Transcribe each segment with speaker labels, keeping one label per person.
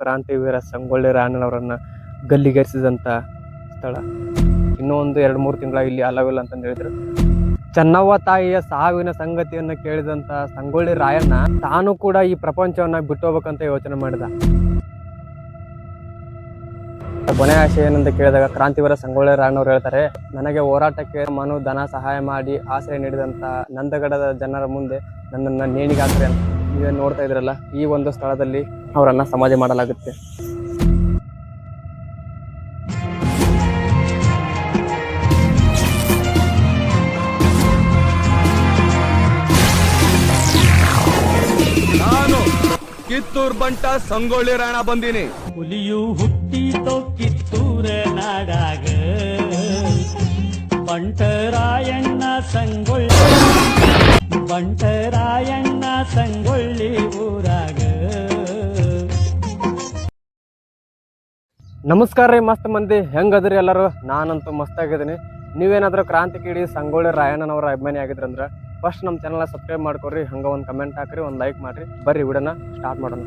Speaker 1: ಕ್ರಾಂತಿವೀರ ಸಂಗೊಳ್ಳಿ ರಾಯಣ್ಣನವರನ್ನು ಗಲ್ಲಿಗೇರಿಸಿದಂಥ ಸ್ಥಳ. ಇನ್ನೂ ಒಂದು ಎರಡು ಮೂರು ತಿಂಗಳ ಇಲ್ಲಿ ಅಲವಿಲ್ಲ ಅಂತಂದು ಹೇಳಿದರು. ಚೆನ್ನವ್ವ ತಾಯಿಯ ಸಾವಿನ ಸಂಗತಿಯನ್ನು ಕೇಳಿದಂಥ ಸಂಗೊಳ್ಳಿ ರಾಯಣ್ಣ ತಾನು ಕೂಡ ಈ ಪ್ರಪಂಚವನ್ನು ಬಿಟ್ಟು ಹೋಗ್ಬೇಕಂತ ಯೋಚನೆ ಮಾಡಿದ. ಕೊನೆ ಆಶೆ ಏನಂತ ಕೇಳಿದಾಗ ಕ್ರಾಂತಿವೀರ ಸಂಗೊಳ್ಳಿ ರಾಯಣ್ಣವ್ರು ಹೇಳ್ತಾರೆ, ನನಗೆ ಹೋರಾಟಕ್ಕೆ ಮನು ಧನ ಸಹಾಯ ಮಾಡಿ ಆಶ್ರಯ ನೀಡಿದಂಥ ನಂದಗಡದ ಜನರ ಮುಂದೆ ನನ್ನನ್ನು ನೇಣಿಗಾಕ್ರೆ ಅಂತ. ನೀವೇನು ನೋಡ್ತಾ ಇದ್ರಲ್ಲ, ಈ ಒಂದು ಸ್ಥಳದಲ್ಲಿ ಅವರನ್ನ ಸಮಾಧಿ ಮಾಡಲಾಗುತ್ತೆ.
Speaker 2: ನಾನು ಕಿತ್ತೂರ್ ಬಂಟ ಸಂಗೊಳ್ಳಿ ರಾಣ ಬಂದೀನಿ.
Speaker 3: ಹುಲಿಯು ಹುಟ್ಟಿತೋ ಕಿತ್ತೂರ ನಾಡಾಗ. ಬಂಟರಾಯಣ್ಣ ಸಂಗೊಳ್ಳಿ ಬಂಟರಾಯಣ್ಣ
Speaker 1: ನಮಸ್ಕಾರ ರೀ ಮಸ್ತ್ ಮಂದಿ. ಹೆಂಗದ್ರಿ ಎಲ್ಲರೂ? ನಾನಂತೂ ಮಸ್ತಾಗಿದ್ದೀನಿ ನೀವೇನಾದ್ರೂ ಕ್ರಾಂತಿ ಕೇಳಿ ಸಂಗೊಳ್ಳಿ ರಾಯಣ್ಣನವರ ಅಭಿಮಾನಿ ಆಗಿದ್ರಂದ್ರೆ ಫಸ್ಟ್ ನಮ್ಮ ಚಾನಲ್ ಸಬ್ಸ್ಕ್ರೈಬ್ ಮಾಡ್ಕೊರಿ ಹಂಗೆ ಒಂದು ಕಮೆಂಟ್ ಹಾಕ್ರಿ, ಒಂದು ಲೈಕ್ ಮಾಡ್ರಿ. ಬರ್ರಿ ವಿಡಿಯೋನ ಸ್ಟಾರ್ಟ್ ಮಾಡೋಣ.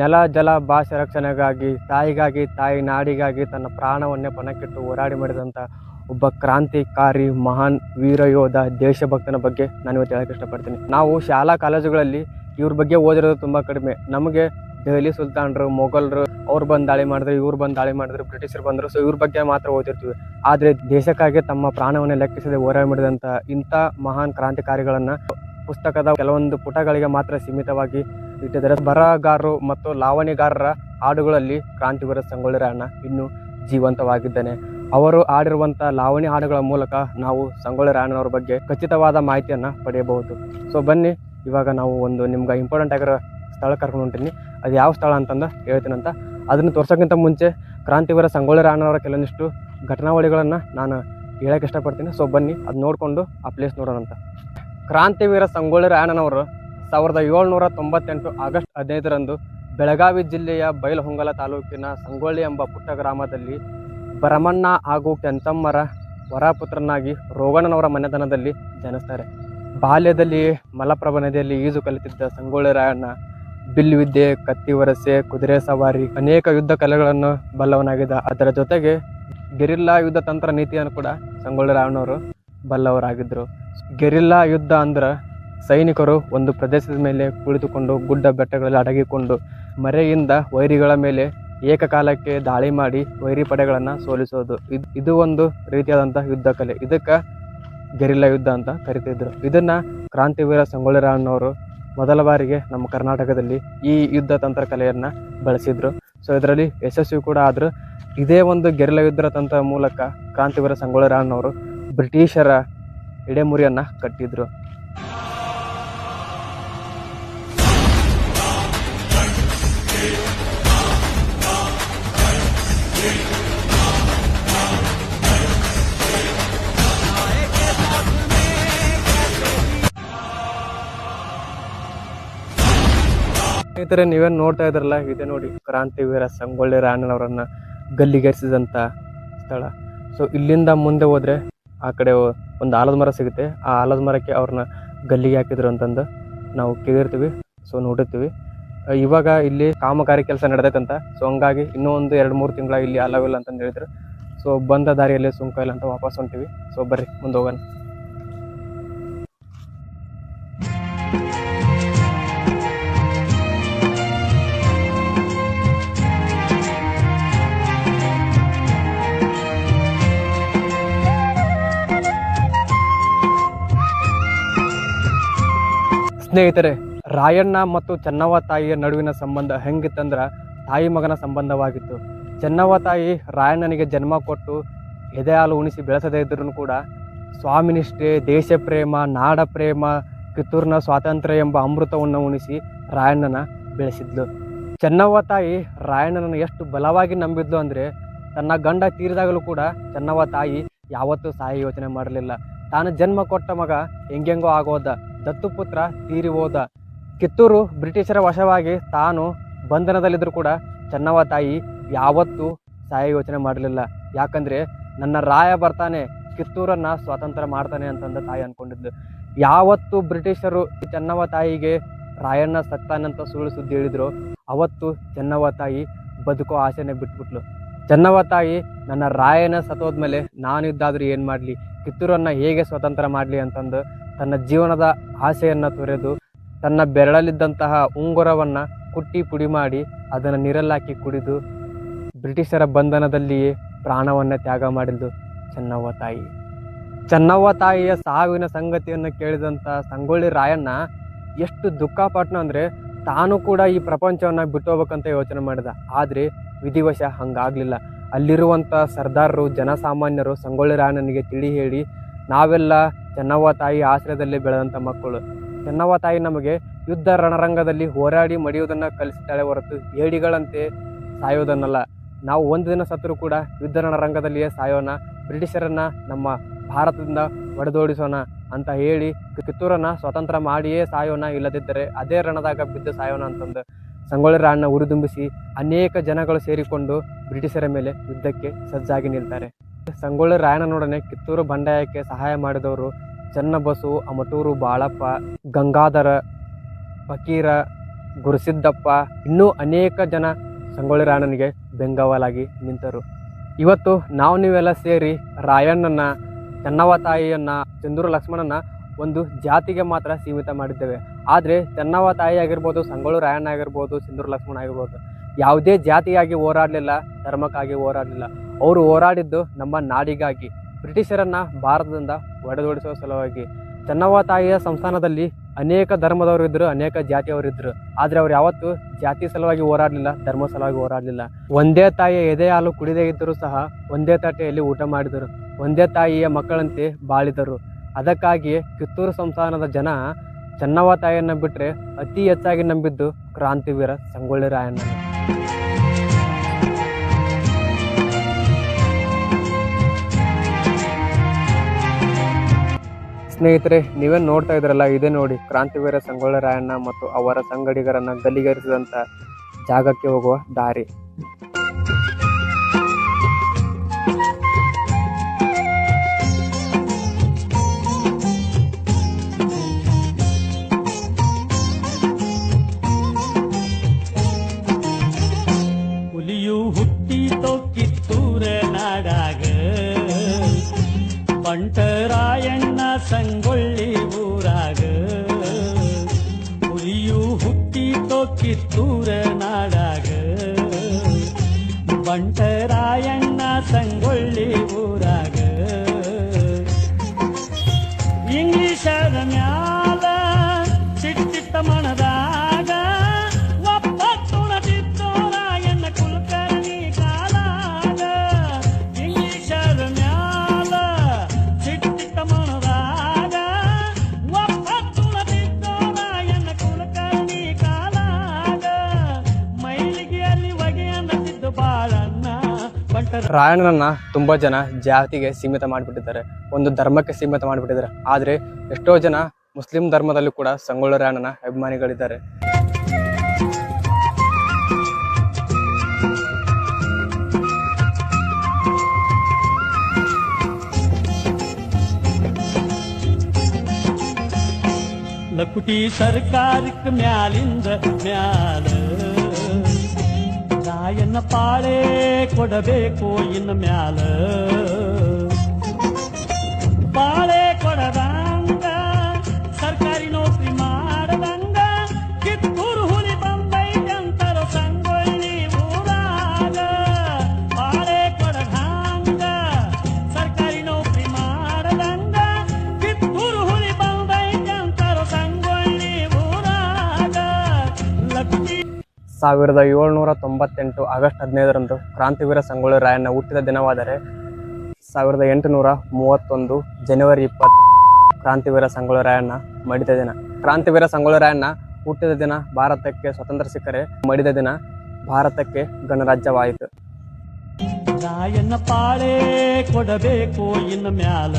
Speaker 1: ನೆಲ, ಜಲ, ಭಾಷೆ ರಕ್ಷಣೆಗಾಗಿ, ತಾಯಿಗಾಗಿ, ತಾಯಿ ನಾಡಿಗಾಗಿ ತನ್ನ ಪ್ರಾಣವನ್ನೇ ಪಣಕ್ಕಿಟ್ಟು ಹೋರಾಡಿ ಮಾಡಿದಂಥ ಒಬ್ಬ ಕ್ರಾಂತಿಕಾರಿ ಮಹಾನ್ ವೀರ ಯೋಧ ದೇಶಭಕ್ತನ ಬಗ್ಗೆ ನಾನು ಇವತ್ತು ಹೇಳಕ್ಕೆ ಇಷ್ಟಪಡ್ತೀನಿ. ನಾವು ಶಾಲಾ ಕಾಲೇಜುಗಳಲ್ಲಿ ಇವ್ರ ಬಗ್ಗೆ ಓದಿರೋದು ತುಂಬ ಕಡಿಮೆ. ನಮಗೆ ದೆಹಲಿ ಸುಲ್ತಾನರು, ಮೊಘಲ್ರು, ಅವ್ರು ಬಂದು ದಾಳಿ ಮಾಡಿದ್ರು, ಇವ್ರು ಬಂದು ದಾಳಿ ಮಾಡಿದ್ರು, ಬ್ರಿಟಿಷರು ಬಂದರು. ಸೊ ಇವ್ರ ಬಗ್ಗೆ ಮಾತ್ರ ಓದಿರ್ತೀವಿ. ಆದರೆ ದೇಶಕ್ಕಾಗಿ ತಮ್ಮ ಪ್ರಾಣವನ್ನು ಲೆಕ್ಕಿಸದೆ ಹೋರಾಡಿದಂಥ ಇಂಥ ಮಹಾನ್ ಕ್ರಾಂತಿಕಾರಿಗಳನ್ನು ಪುಸ್ತಕದ ಕೆಲವೊಂದು ಪುಟಗಳಿಗೆ ಮಾತ್ರ ಸೀಮಿತವಾಗಿ ಇಟ್ಟಿದ್ದಾರೆ. ಬರಹಗಾರರು ಮತ್ತು ಲಾವಣಿಗಾರರ ಹಾಡುಗಳಲ್ಲಿ ಕ್ರಾಂತಿವೀರ ಸಂಗೊಳ್ಳಿ ರಾಯಣ್ಣ ಇನ್ನೂ ಜೀವಂತವಾಗಿದ್ದಾನೆ. ಅವರು ಆಡಿರುವಂಥ ಲಾವಣಿ ಹಾಡುಗಳ ಮೂಲಕ ನಾವು ಸಂಗೊಳ್ಳಿ ರಾಯಣ್ಣನವ್ರ ಬಗ್ಗೆ ಖಚಿತವಾದ ಮಾಹಿತಿಯನ್ನು ಪಡೆಯಬಹುದು. ಸೊ ಬನ್ನಿ, ಇವಾಗ ನಾವು ಒಂದು ನಿಮ್ಗೆ ಇಂಪಾರ್ಟೆಂಟ್ ಆಗಿರೋ ಸ್ಥಳ ಕರ್ಕೊಂಡು ಹೊಂಟೀನಿ. ಅದು ಯಾವ ಸ್ಥಳ ಅಂತಂದು ಹೇಳ್ತೀನಂತ ಅದನ್ನು ತೋರ್ಸೋಕ್ಕಿಂತ ಮುಂಚೆ ಕ್ರಾಂತಿವೀರ ಸಂಗೊಳ್ಳಿ ರಾಯಣ್ಣವರ ಕೆಲವೊಂದಿಷ್ಟು ಘಟನಾವಳಿಗಳನ್ನು ನಾನು ಹೇಳಕ್ಕೆ ಇಷ್ಟಪಡ್ತೀನಿ. ಸೊ ಬನ್ನಿ, ಅದು ನೋಡಿಕೊಂಡು ಆ ಪ್ಲೇಸ್ ನೋಡೋಣಂತ ಕ್ರಾಂತಿವೀರ ಸಂಗೊಳ್ಳಿ ರಾಯಣ್ಣನವರು ಸಾವಿರದ ಏಳ್ನೂರ ತೊಂಬತ್ತೆಂಟು ಆಗಸ್ಟ್ ಹದಿನೈದರಂದು ಬೆಳಗಾವಿ ಜಿಲ್ಲೆಯ ಬೈಲಹೊಂಗಲ ತಾಲೂಕಿನ ಸಂಗೊಳ್ಳಿ ಎಂಬ ಪುಟ್ಟ ಗ್ರಾಮದಲ್ಲಿ ಭರಮಣ್ಣ ಹಾಗೂ ಕೆಂತಮ್ಮರ ವರಪುತ್ರನಾಗಿ ರೋಗಣ್ಣನವರ ಮನೆತನದಲ್ಲಿ ಜನಿಸ್ತಾರೆ. ಬಾಲ್ಯದಲ್ಲಿ ಮಲಪ್ರಭಾ ನದಿಯಲ್ಲಿ ಈಜು ಕಲಿತಿದ್ದ ಸಂಗೊಳ್ಳಿ ರಾಯಣ್ಣ ಬಿಲ್ಲುವಿದ್ಯೆ ಕತ್ತಿ ವರಸೆ, ಕುದುರೆ ಸವಾರಿ, ಅನೇಕ ಯುದ್ಧ ಕಲೆಗಳನ್ನು ಬಲ್ಲವನಾಗಿದ್ದ. ಅದರ ಜೊತೆಗೆ ಗೆರಿಲ್ಲಾ ಯುದ್ಧ ತಂತ್ರ ನೀತಿಯನ್ನು ಕೂಡ ಸಂಗೊಳ್ಳಿ ರಾಯಣ್ಣವರು ಬಲ್ಲವರಾಗಿದ್ದರು ಗೆರಿಲ್ಲಾ ಯುದ್ಧ ಅಂದ್ರೆ ಸೈನಿಕರು ಒಂದು ಪ್ರದೇಶದ ಮೇಲೆ ಕುಳಿತುಕೊಂಡು ಗುಡ್ಡ ಬೆಟ್ಟಗಳಲ್ಲಿ ಅಡಗಿಕೊಂಡು ಮರೆಯಿಂದ ವೈರಿಗಳ ಮೇಲೆ ಏಕಕಾಲಕ್ಕೆ ದಾಳಿ ಮಾಡಿ ವೈರಿ ಪಡೆಗಳನ್ನು ಸೋಲಿಸೋದು. ಇದು ಇದು ಒಂದು ರೀತಿಯಾದಂಥ ಯುದ್ಧ ಕಲೆ. ಇದಕ್ಕೆ ಗೆರಿಲ್ಲಾ ಯುದ್ಧ ಅಂತ ಕರಿತಿದ್ರು. ಇದನ್ನು ಕ್ರಾಂತಿವೀರ ಸಂಗೊಳ್ಳಿ ರಾಯಣ್ಣವರು ಮೊದಲ ಬಾರಿಗೆ ನಮ್ಮ ಕರ್ನಾಟಕದಲ್ಲಿ ಈ ಯುದ್ಧ ತಂತ್ರ ಕಲೆಯನ್ನ ಬಳಸಿದ್ರು. ಸೊ ಇದರಲ್ಲಿ ಯಶಸ್ವಿ ಕೂಡ ಆದ್ರು. ಇದೇ ಒಂದು ಗೆರಿಲ ಯುದ್ಧ ತಂತ್ರ ಮೂಲಕ ಕ್ರಾಂತಿವೀರ ಸಂಗೊಳ್ಳಿ ರಾಯಣ್ಣವರು ಬ್ರಿಟಿಷರ ಎಡೆಮುರಿಯನ್ನ ಕಟ್ಟಿದ್ರು. ಸ್ನೇಹಿತರೆ, ನೀವೇನು ನೋಡ್ತಾ ಇದ್ರಲ್ಲ? ಇದೆ ನೋಡಿ ಕ್ರಾಂತಿವೀರ ಸಂಗೊಳ್ಳಿ ರಾಯಣ್ಣನವರನ್ನ ಗಲ್ಲಿಗೇರಿಸಿದಂಥ ಸ್ಥಳ. ಸೊ ಇಲ್ಲಿಂದ ಮುಂದೆ ಹೋದರೆ ಆ ಕಡೆ ಒಂದು ಆಲದ ಮರ ಸಿಗುತ್ತೆ. ಆ ಆಲದ ಮರಕ್ಕೆ ಅವ್ರನ್ನ ಗಲ್ಲಿಗೆ ಹಾಕಿದ್ರು ಅಂತಂದು ನಾವು ಕೇಳಿರ್ತೀವಿ. ಸೊ ನೋಡಿರ್ತೀವಿ. ಇವಾಗ ಇಲ್ಲಿ ಕಾಮಗಾರಿ ಕೆಲಸ ನಡೆದೈತಂತ. ಸೊ ಹಂಗಾಗಿ ಇನ್ನೂ ಒಂದು ಎರಡು ಮೂರು ತಿಂಗಳ ಇಲ್ಲಿ ಅಲವಿಲ್ಲ ಅಂತಂದು ಹೇಳಿದ್ರು. ಸೊ ಬಂದ ದಾರಿಯಲ್ಲಿ ಸುಂಕ ಇಲ್ಲ ಅಂತ ವಾಪಸ್ ಹೊಂಟಿವಿ. ಸೊ ಬರ್ರಿ, ಮುಂದೆ ಹೋಗೋಣ. ಸ್ನೇಹಿತರೆ, ರಾಯಣ್ಣ ಮತ್ತು ಚೆನ್ನವ್ವ ತಾಯಿಯ ನಡುವಿನ ಸಂಬಂಧ ಹೆಂಗಿತ್ತಂದ್ರೆ ತಾಯಿ ಮಗನ ಸಂಬಂಧವಾಗಿತ್ತು. ಚೆನ್ನವ್ವ ತಾಯಿ ರಾಯಣ್ಣನಿಗೆ ಜನ್ಮ ಕೊಟ್ಟು ಎದೆ ಹಾಲು ಉಣಿಸಿ ಬೆಳೆಸದೇ ಇದ್ರೂ ಕೂಡ ಸ್ವಾಮಿನಿಷ್ಠೆ ದೇಶ ಪ್ರೇಮ ನಾಡ ಪ್ರೇಮ ಕಿತ್ತೂರಿನ ಸ್ವಾತಂತ್ರ್ಯ ಎಂಬ ಅಮೃತವನ್ನು ಉಣಿಸಿ ರಾಯಣ್ಣನ ಬೆಳೆಸಿದ್ಲು. ಚೆನ್ನವ್ವ ತಾಯಿ ರಾಯಣ್ಣನನ್ನು ಎಷ್ಟು ಬಲವಾಗಿ ನಂಬಿದ್ಲು ಅಂದರೆ ತನ್ನ ಗಂಡ ತೀರಿದಾಗಲೂ ಕೂಡ ಚೆನ್ನವ್ವ ತಾಯಿ ಯಾವತ್ತೂ ಸಹಾಯ ಯೋಚನೆ ಮಾಡಲಿಲ್ಲ. ತಾನು ಜನ್ಮ ಕೊಟ್ಟ ಮಗ ಹೆಂಗೆಂಗೋ ಆಗೋದ. ದತ್ತುಪುತ್ರ ತೀರಿ ಹೋದ. ಕಿತ್ತೂರು ಬ್ರಿಟಿಷರ ವಶವಾಗಿ ತಾನು ಬಂಧನದಲ್ಲಿದ್ದರೂ ಕೂಡ ಚೆನ್ನವ್ವ ತಾಯಿ ಯಾವತ್ತೂ ಸಹಾಯ ಯೋಚನೆ ಮಾಡಲಿಲ್ಲ. ಯಾಕಂದರೆ ನನ್ನ ರಾಯ ಬರ್ತಾನೆ, ಕಿತ್ತೂರನ್ನ ಸ್ವಾತಂತ್ರ್ಯ ಮಾಡ್ತಾನೆ ಅಂತಂದ ತಾಯಿ ಅಂದ್ಕೊಂಡಿದ್ದು ಯಾವತ್ತು ಬ್ರಿಟಿಷರು ಚೆನ್ನವ ತಾಯಿಗೆ ರಾಯಣ್ಣ ಸತ್ತಾನಂತ ಸುಳ್ಳು ಸುದ್ದಿ ಹೇಳಿದ್ರು. ಅವತ್ತು ಚೆನ್ನವ್ವ ತಾಯಿ ಬದುಕೋ ಆಸೆನೇ ಬಿಟ್ಬಿಟ್ಲು. ಚೆನ್ನವ ತಾಯಿ, ನನ್ನ ರಾಯನ ಸತ್ತೋದ್ಮೇಲೆ ನಾನು ಇದ್ದಾದ್ರೂ ಏನು ಮಾಡಲಿ? ಕಿತ್ತೂರನ್ನು ಹೇಗೆ ಸ್ವತಂತ್ರ ಮಾಡಲಿ ಅಂತಂದು ತನ್ನ ಜೀವನದ ಆಸೆಯನ್ನು ತೊರೆದು ತನ್ನ ಬೆರಳಲ್ಲಿದ್ದಂತಹ ಉಂಗುರವನ್ನು ಕುಟ್ಟಿ ಪುಡಿ ಮಾಡಿ ಅದನ್ನು ನೀರಲ್ಲಾಕಿ ಕುಡಿದು ಬ್ರಿಟಿಷರ ಬಂಧನದಲ್ಲಿಯೇ ಪ್ರಾಣವನ್ನು ತ್ಯಾಗ ಮಾಡಿದ್ದು ಚೆನ್ನವ್ವ ತಾಯಿ. ಚೆನ್ನವ್ವ ತಾಯಿಯ ಸಾವಿನ ಸಂಗತಿಯನ್ನು ಕೇಳಿದಂಥ ಸಂಗೊಳ್ಳಿ ರಾಯಣ್ಣ ಎಷ್ಟು ದುಃಖಪಟ್ನ ಅಂದರೆ ತಾನು ಕೂಡ ಈ ಪ್ರಪಂಚವನ್ನು ಬಿಟ್ಟು ಹೋಗ್ಬೇಕಂತ ಯೋಚನೆ ಮಾಡಿದ. ಆದರೆ ವಿಧಿವಶ ಹಂಗಾಗಲಿಲ್ಲ. ಅಲ್ಲಿರುವಂಥ ಸರ್ದಾರರು, ಜನಸಾಮಾನ್ಯರು ಸಂಗೊಳ್ಳಿ ರಾಯಣ್ಣನಿಗೆ ತಿಳಿ ಹೇಳಿ, ನಾವೆಲ್ಲ ಚೆನ್ನವ್ವ ತಾಯಿ ಆಶ್ರಯದಲ್ಲಿ ಬೆಳೆದಂಥ ಮಕ್ಕಳು. ಚೆನ್ನವ್ವ ತಾಯಿ ನಮಗೆ ಯುದ್ಧ ರಣರಂಗದಲ್ಲಿ ಹೋರಾಡಿ ಮಡಿಯುವುದನ್ನು ಕಲಿಸಿದ್ದಾಳೆ ಹೊರತು ಏಡಿಗಳಂತೆ ಸಾಯೋದನ್ನಲ್ಲ. ನಾವು ಒಂದು ದಿನ ಸತ್ತರೂ ಕೂಡ ಯುದ್ಧ ರಣರಂಗದಲ್ಲಿಯೇ ಸಾಯೋಣ, ಬ್ರಿಟಿಷರನ್ನು ನಮ್ಮ ಭಾರತದಿಂದ ಹೊಡೆದೋಡಿಸೋಣ ಅಂತ ಹೇಳಿ ಕಿತ್ತೂರನ್ನ ಸ್ವತಂತ್ರ ಮಾಡಿಯೇ ಸಾಯೋಣ ಇಲ್ಲದಿದ್ದರೆ ಅದೇ ರಣದಾಗ ಬಿದ್ದು ಸಾಯೋಣ ಅಂತಂದು ಸಂಗೊಳ್ಳಿ ರಾಯಣ್ಣ ಉರಿದುಂಬಿಸಿ ಅನೇಕ ಜನಗಳು ಸೇರಿಕೊಂಡು ಬ್ರಿಟಿಷರ ಮೇಲೆ ಯುದ್ಧಕ್ಕೆ ಸಜ್ಜಾಗಿ ನಿಲ್ತಾರೆ. ಸಂಗೊಳ್ಳಿ ರಾಯಣ್ಣನೊಡನೆ ಕಿತ್ತೂರು ಬಂಡಾಯಕ್ಕೆ ಸಹಾಯ ಮಾಡಿದವರು ಚನ್ನಬಸು, ಅಮಟೂರು ಬಾಳಪ್ಪ, ಗಂಗಾಧರ, ಫಕೀರ, ಗುರುಸಿದ್ದಪ್ಪ ಇನ್ನೂ ಅನೇಕ ಜನ ಸಂಗೊಳ್ಳಿ ರಾಯಣ್ಣನಿಗೆ ಬೆಂಗಾವಲಾಗಿ ನಿಂತರು. ಇವತ್ತು ನಾವು ನೀವೆಲ್ಲ ಸೇರಿ ರಾಯಣ್ಣನ ಚೆನ್ನವ ತಾಯಿಯನ್ನ, ಚಂದೂರು ಲಕ್ಷ್ಮಣನ ಒಂದು ಜಾತಿಗೆ ಮಾತ್ರ ಸೀಮಿತ ಮಾಡಿದ್ದೇವೆ. ಆದರೆ ಚೆನ್ನವ ತಾಯಿ ಆಗಿರ್ಬೋದು, ಸಂಗೊಳ್ಳಿ ರಾಯಣ್ಣ ಆಗಿರ್ಬೋದು ಸಿಂಧೂರು ಲಕ್ಷ್ಮಣ ಆಗಿರ್ಬೋದು, ಯಾವುದೇ ಜಾತಿಯಾಗಿ ಹೋರಾಡಲಿಲ್ಲ, ಧರ್ಮಕ್ಕಾಗಿ ಹೋರಾಡಲಿಲ್ಲ. ಅವರು ಹೋರಾಡಿದ್ದು ನಮ್ಮ ನಾಡಿಗಾಗಿ. ಬ್ರಿಟಿಷರನ್ನ ಭಾರತದಿಂದ ಒಡೆದೋಡಿಸುವ ಸಲುವಾಗಿ ಚೆನ್ನವ್ವ ತಾಯಿಯ ಸಂಸ್ಥಾನದಲ್ಲಿ ಅನೇಕ ಧರ್ಮದವರು ಇದ್ದರು ಅನೇಕ ಜಾತಿಯವರು ಇದ್ರು ಆದ್ರೆ ಅವ್ರು ಯಾವತ್ತೂ ಜಾತಿ ಸಲುವಾಗಿ ಹೋರಾಡಲಿಲ್ಲ, ಧರ್ಮ ಸಲುವಾಗಿ ಹೋರಾಡಲಿಲ್ಲ. ಒಂದೇ ತಾಯಿಯ ಎದೆ ಹಾಲು ಕುಡಿದೇ ಇದ್ದರೂ ಸಹ ಒಂದೇ ತಟ್ಟೆಯಲ್ಲಿ ಊಟ ಮಾಡಿದರು. ಒಂದೇ ತಾಯಿಯ ಮಕ್ಕಳಂತೆ ಬಾಳಿದರು. ಅದಕ್ಕಾಗಿ ಕಿತ್ತೂರು ಸಂಸ್ಥಾನದ ಜನ ಚೆನ್ನವ್ವ ತಾಯಿಯನ್ನು ಬಿಟ್ಟರೆ ಅತಿ ಹೆಚ್ಚಾಗಿ ನಂಬಿದ್ದು ಕ್ರಾಂತಿವೀರ ಸಂಗೊಳ್ಳಿ ರಾಯಣ್ಣ ಸ್ನೇಹಿತರೆ ನೀವೇನು ನೋಡ್ತಾ ಇದ್ರಲ್ಲ ಇದೇ ನೋಡಿ. ಕ್ರಾಂತಿವೀರ ಸಂಗೊಳ್ಳಿ ರಾಯಣ್ಣ ಮತ್ತು ಅವರ ಸಂಗಡಿಗರನ್ನ ಗಲ್ಲಿಗೇರಿಸಿದಂತ ಜಾಗಕ್ಕೆ ಹೋಗುವ ದಾರಿ.
Speaker 3: ಮ್ಯಾ
Speaker 1: ತುಂಬ ತುಂಬಾ ಜನ ಜಾತಿಗೆ ಸೀಮಿತ ಮಾಡಿಬಿಟ್ಟಿದ್ದಾರೆ. ಒಂದು ಧರ್ಮಕ್ಕೆ ಸೀಮಿತ ಮಾಡಿಬಿಟ್ಟಿದ್ದಾರೆ. ಆದರೆ ಎಷ್ಟೋ ಜನ ಮುಸ್ಲಿಂ ಧರ್ಮದಲ್ಲೂ ಕೂಡ ಸಂಗೊಳ್ಳ ರಾಯಣ್ಣನ ಅಭಿಮಾನಿಗಳಿದ್ದಾರೆ.
Speaker 3: ಲಕುಟಿ ಸರ್ಕಾರಕ್ಕೆ ಮ್ಯಾಲಿಂದ ಮ್ಯಾಲ ರಾಯಣ್ಣ ಪಾಳೆ ಕೊಡಬೇಕು ಇನ್ನು ಮ್ಯಾಲ.
Speaker 1: ಸಾವಿರದ ಏಳ್ನೂರ ತೊಂಬತ್ತೆಂಟು ಆಗಸ್ಟ್ ಹದಿನೈದರಂದು ಕ್ರಾಂತಿವೀರ ಸಂಗೊಳ್ಳಿ ರಾಯಣ್ಣ ಹುಟ್ಟಿದ ದಿನವಾದರೆ ಸಾವಿರದ ಎಂಟುನೂರ ಮೂವತ್ತೊಂದು ಜನವರಿ ಇಪ್ಪತ್ತು ಕ್ರಾಂತಿವೀರ ಸಂಗೊಳ್ಳಿ ರಾಯಣ್ಣ ಮಡಿದ ದಿನ. ಕ್ರಾಂತಿವೀರ ಸಂಗೊಳ್ಳಿ ರಾಯಣ್ಣ ಹುಟ್ಟಿದ ದಿನ ಭಾರತಕ್ಕೆ ಸ್ವತಂತ್ರ ಸಿಕ್ಕರೆ ಮಡಿದ ದಿನ ಭಾರತಕ್ಕೆ ಗಣರಾಜ್ಯವಾಯಿತು.
Speaker 3: ರಾಯಣ್ಣ ಪಾಳೆ ಕೊಡಬೇಕು ಇನ್ನು ಮ್ಯಾಲ.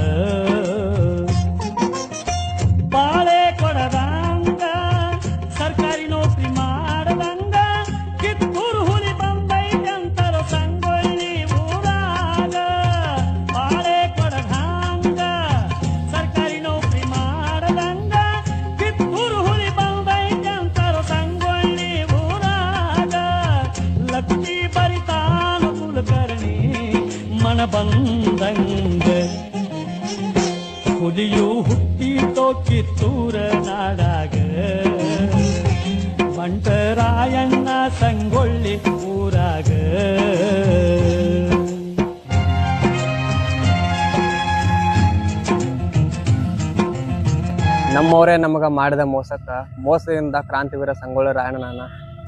Speaker 1: ನಮ್ಮವರೇ ನಮಗ ಮಾಡಿದ ಮೋಸಕ್ಕ, ಮೋಸದಿಂದ ಕ್ರಾಂತಿವೀರ ಸಂಗೊಳ್ಳಿ ರಾಯಣ್ಣನ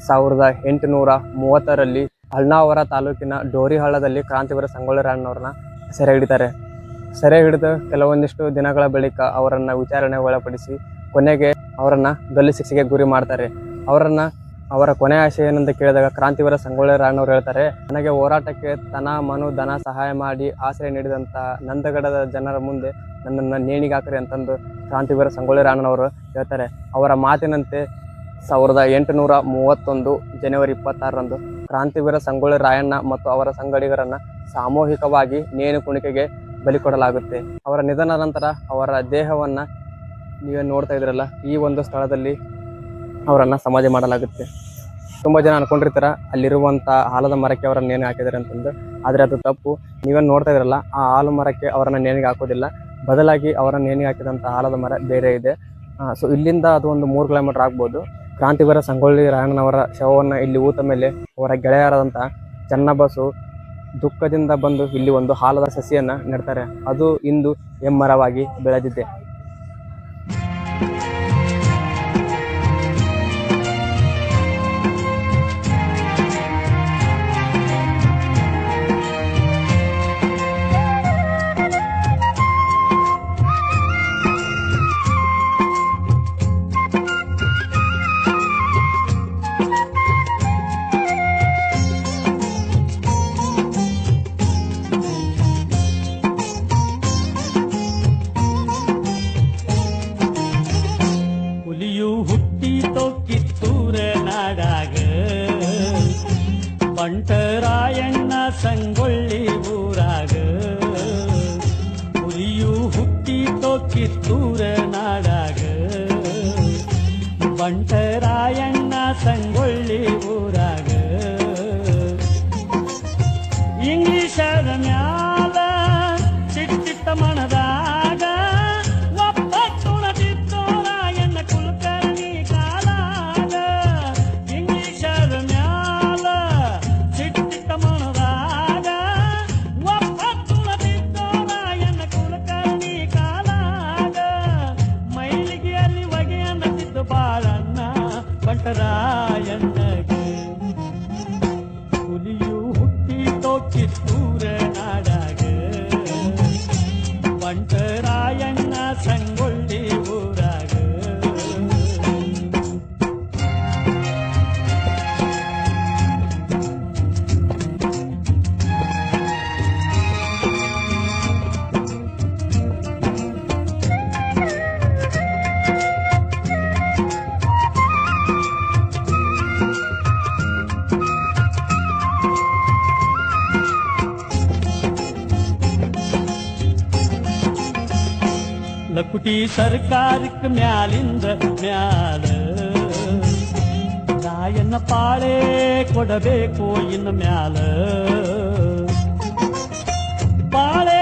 Speaker 1: ಸಾವಿರದ ಎಂಟುನೂರ ಮೂವತ್ತರಲ್ಲಿ ಅಳ್ನಾವರ ತಾಲೂಕಿನ ಡೋರಿಹಳ್ಳದಲ್ಲಿ ಕ್ರಾಂತಿವೀರ ಸಂಗೊಳ್ಳಿ ರಾಯಣ್ಣವ್ರನ್ನ ಸೆರೆ ಹಿಡಿತಾರೆ. ಸೆರೆ ಹಿಡಿದು ಕೆಲವೊಂದಿಷ್ಟು ದಿನಗಳ ಬಳಿಕ ಅವರನ್ನ ವಿಚಾರಣೆ ಒಳಪಡಿಸಿ ಕೊನೆಗೆ ಅವರನ್ನ ಗಲ್ಲು ಶಿಕ್ಷೆಗೆ ಗುರಿ ಮಾಡ್ತಾರೆ. ಅವರನ್ನ ಅವರ ಕೊನೆ ಆಶಯ ಏನಂತ ಕೇಳಿದಾಗ ಕ್ರಾಂತಿವೀರ ಸಂಗೊಳ್ಳಿ ರಾಯಣ್ಣವ್ರು ಹೇಳ್ತಾರೆ, ನನಗೆ ಹೋರಾಟಕ್ಕೆ ತನ, ಮನು, ಧನ ಸಹಾಯ ಮಾಡಿ ಆಶ್ರಯ ನೀಡಿದಂತ ನಂದಗಡದ ಜನರ ಮುಂದೆ ನನ್ನನ್ನು ನೇಣಿಗೆ ಹಾಕ್ರಿ ಅಂತಂದು ಕ್ರಾಂತಿವೀರ ಸಂಗೊಳ್ಳಿ ರಾಯಣ್ಣನವರು ಹೇಳ್ತಾರೆ, ಅವರ ಮಾತಿನಂತೆ ಸಾವಿರದ ಎಂಟುನೂರ ಮೂವತ್ತೊಂದು ಜನವರಿ ಇಪ್ಪತ್ತಾರರಂದು ಕ್ರಾಂತಿವೀರ ಸಂಗೊಳ್ಳಿ ರಾಯಣ್ಣ ಮತ್ತು ಅವರ ಸಂಗಡಿಗರನ್ನು ಸಾಮೂಹಿಕವಾಗಿ ನೇಣು ಕುಣಿಕೆಗೆ ಬಲಿ ಕೊಡಲಾಗುತ್ತೆ. ಅವರ ನಿಧನದ ನಂತರ ಅವರ ದೇಹವನ್ನು ನೀವೇ ನೋಡ್ತಾ ಇದ್ರಲ್ಲ ಈ ಒಂದು ಸ್ಥಳದಲ್ಲಿ ಅವರನ್ನು ಸಮಾಧಿ ಮಾಡಲಾಗುತ್ತೆ. ತುಂಬ ಜನ ಅನ್ಕೊಂಡಿರ್ತಾರ ಅಲ್ಲಿರುವಂಥ ಆಲದ ಮರಕ್ಕೆ ಅವರನ್ನು ನೇಣು ಹಾಕಿದ್ದಾರೆ ಅಂತಂದು. ಆದರೆ ಅದು ತಪ್ಪು. ನೀವೇನು ನೋಡ್ತಾ ಇದ್ರಲ್ಲ ಆ ಹಾಲು ಮರಕ್ಕೆ ಅವರನ್ನು ನೇಣಿಗೆ ಹಾಕೋದಿಲ್ಲ. ಬದಲಾಗಿ ಅವರ ನೇಣಿ ಹಾಕಿದಂಥ ಆಲದ ಮರ ಬೇರೆ ಇದೆ. ಸೊ ಇಲ್ಲಿಂದ ಅದು ಒಂದು ಮೂರು ಕಿಲೋಮೀಟರ್ ಆಗ್ಬೋದು. ಕ್ರಾಂತಿವೀರ ಸಂಗೊಳ್ಳಿ ರಾಯಣ್ಣನವರ ಶವವನ್ನು ಇಲ್ಲಿ ಊತ ಮೇಲೆ ಅವರ ಗೆಳೆಯರಾದಂಥ ಚನ್ನಬಸು ದುಃಖದಿಂದ ಬಂದು ಇಲ್ಲಿ ಒಂದು ಹಾಲದ ಸಸಿಯನ್ನು ನೆಡ್ತಾರೆ. ಅದು ಇಂದು ಎಮ್ಮರವಾಗಿ ಬೆಳೆದಿದೆ.
Speaker 3: ಸಂಗೊಳ್ಳಿ ಊರಾಗ. ಹುಲಿಯು ಹುಟ್ಟಿ ಕಿತ್ತೂರ ನಾಡಾಗ. ಬಂಟರಾಯಣ್ಣ ಸರ್ಕಾರಕ್ಕೆ ಮ್ಯಾಲಿಂದ ಮ್ಯಾಲ ರಾಯಣ್ಣ ಪಾಳೆ ಕೊಡಬೇಕು ಇನ್ನು ಮ್ಯಾಲ ಪಾಳೆ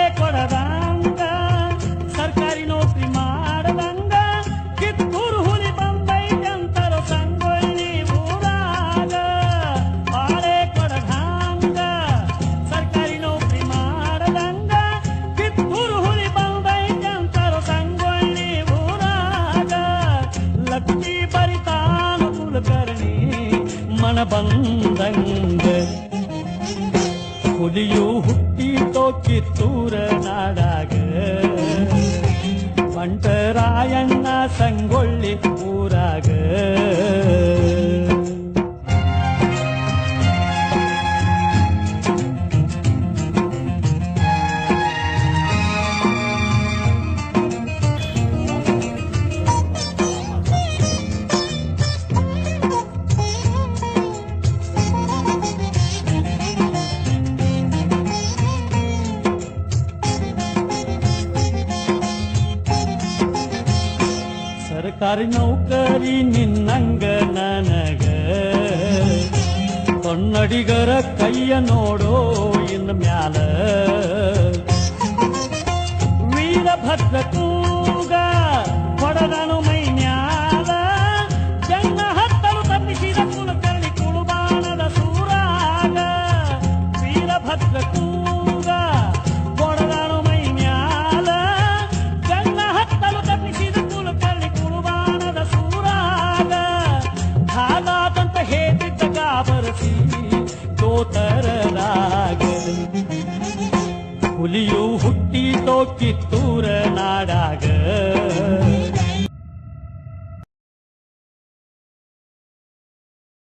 Speaker 3: ಮನ ಬಂದಂಗ ಹುಲಿಯು ಹುಟ್ಟಿತೋ ಕಿತ್ತೂರ ನಾಡಾಗ ಬಂಟರಾಯಣ್ಣ ಸಂಗೊಳ್ಳಿ ಊರಾಗ ಸರ್ಕಾರಿ ನೌಕರಿ ನಿನ್ನಂಗ ನನಗ. ಕನ್ನಡಿಗರ ಕೈಯ ನೋಡೋ ಇನ್ನು ಮ್ಯಾಲ. ವೀರಭದ್ರಕ್ಕೂ